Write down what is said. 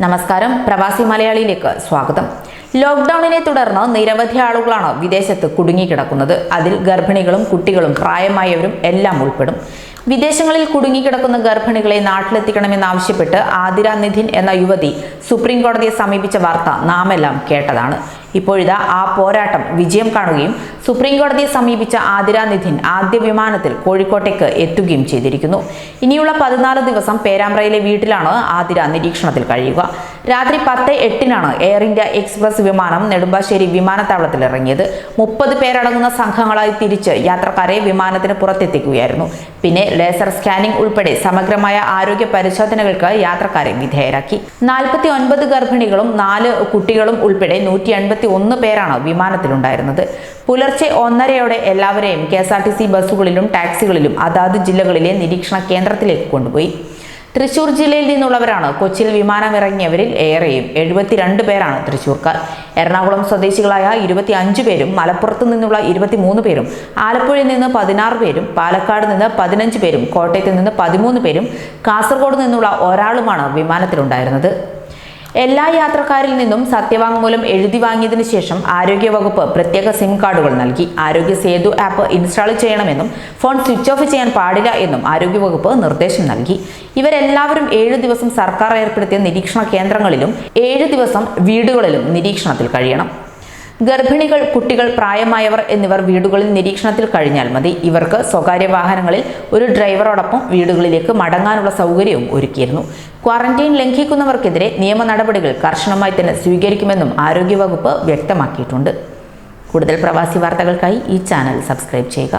നമസ്കാരം. പ്രവാസി മലയാളിയിലേക്ക് സ്വാഗതം. ലോക്ക്ഡൌണിനെ തുടർന്ന് നിരവധി ആളുകളാണ് വിദേശത്ത് കുടുങ്ങിക്കിടക്കുന്നത്. അതിൽ ഗർഭിണികളും കുട്ടികളും പ്രായമായവരും എല്ലാം ഉൾപ്പെടും. വിദേശങ്ങളിൽ കുടുങ്ങിക്കിടക്കുന്ന ഗർഭിണികളെ നാട്ടിലെത്തിക്കണമെന്നാവശ്യപ്പെട്ട് ആതിര നിധിൻ എന്ന യുവതി സുപ്രീം കോടതിയെ സമീപിച്ച വാർത്ത നാമെല്ലാം കേട്ടതാണ്. ഇപ്പോഴിതാ ആ പോരാട്ടം വിജയം കാണുകയും സുപ്രീം കോടതിയെ സമീപിച്ച ആതിര നിധിൻ ആദ്യ വിമാനത്തിൽ കോഴിക്കോട്ടേക്ക് എത്തുകയും ചെയ്തിരിക്കുന്നു. ഇനിയുള്ള പതിനാല് ദിവസം പേരാമ്പ്രയിലെ വീട്ടിലാണ് ആതിര നിരീക്ഷണത്തിൽ കഴിയുക. രാത്രി പത്ത് എട്ടിനാണ് എയർ ഇന്ത്യ എക്സ്പ്രസ് വിമാനം നെടുമ്പാശ്ശേരി വിമാനത്താവളത്തിൽ ഇറങ്ങിയത് മുപ്പത് പേരടങ്ങുന്ന സംഘങ്ങളായി തിരിച്ച് യാത്രക്കാരെ വിമാനത്തിന് പുറത്തെത്തിക്കുകയായിരുന്നു. പിന്നെ ലേസർ സ്കാനിംഗ് ഉൾപ്പെടെ സമഗ്രമായ ആരോഗ്യ പരിശോധനകൾക്ക് യാത്രക്കാരെ വിധേയരാക്കി. നാൽപ്പത്തി ഒൻപത് ഗർഭിണികളും നാല് കുട്ടികളും ഉൾപ്പെടെ നൂറ്റി എൺപത്തി ഒന്ന് പേരാണ് വിമാനത്തിലുണ്ടായിരുന്നത്. പുലർച്ചെ ഒന്നരയോടെ എല്ലാവരെയും K S R T C ബസ്സുകളിലും ടാക്സികളിലും അതാത് ജില്ലകളിലെ നിരീക്ഷണ കേന്ദ്രത്തിലേക്ക് കൊണ്ടുപോയി. തൃശൂർ ജില്ലയിൽ നിന്നുള്ളവരാണ് കൊച്ചിയിൽ വിമാനമിറങ്ങിയവരിൽ ഏറെയും. എഴുപത്തിരണ്ട് പേരാണ് തൃശൂർക്കാർ. എറണാകുളം സ്വദേശികളായ ഇരുപത്തി അഞ്ച് പേരും മലപ്പുറത്ത് നിന്നുള്ള ഇരുപത്തിമൂന്ന് പേരും ആലപ്പുഴയിൽ നിന്ന് പതിനാറ് പേരും പാലക്കാട് നിന്ന് പതിനഞ്ച് പേരും കോട്ടയത്ത് നിന്ന് പതിമൂന്ന് പേരും കാസർഗോഡ് നിന്നുള്ള ഒരാളുമാണ് വിമാനത്തിലുണ്ടായിരുന്നത്. എല്ലാ യാത്രക്കാരിൽ നിന്നും സത്യവാങ്മൂലം എഴുതി വാങ്ങിയതിനു ശേഷം ആരോഗ്യവകുപ്പ് പ്രത്യേക സിം കാർഡുകൾ നൽകി. ആരോഗ്യ സേതു ആപ്പ് ഇൻസ്റ്റാൾ ചെയ്യണമെന്നും ഫോൺ സ്വിച്ച് ഓഫ് ചെയ്യാൻ പാടില്ല എന്നും ആരോഗ്യവകുപ്പ് നിർദ്ദേശം നൽകി. ഇവരെല്ലാവരും ഏഴു ദിവസം സർക്കാർ ഏർപ്പെടുത്തിയ നിരീക്ഷണ കേന്ദ്രങ്ങളിലും ഏഴു ദിവസം വീടുകളിലും നിരീക്ഷണത്തിൽ കഴിയണം. ഗർഭിണികൾ കുട്ടികൾ പ്രായമായവർ എന്നിവർ വീടുകളിൽ നിരീക്ഷണത്തിൽ കഴിഞ്ഞാൽ മതി. ഇവർക്ക് സ്വകാര്യ വാഹനങ്ങളിൽ ഒരു ഡ്രൈവറോടൊപ്പം വീടുകളിലേക്ക് മടങ്ങാനുള്ള സൗകര്യവും ഒരുക്കിയിരുന്നു. ക്വാറന്റൈൻ ലംഘിക്കുന്നവർക്കെതിരെ നിയമ നടപടികൾ കർശനമായി തന്നെ സ്വീകരിക്കുമെന്നും ആരോഗ്യവകുപ്പ് വ്യക്തമാക്കിയിട്ടുണ്ട്. കൂടുതൽ പ്രവാസി വാർത്തകൾക്കായി ഈ ചാനൽ സബ്സ്ക്രൈബ് ചെയ്യുക.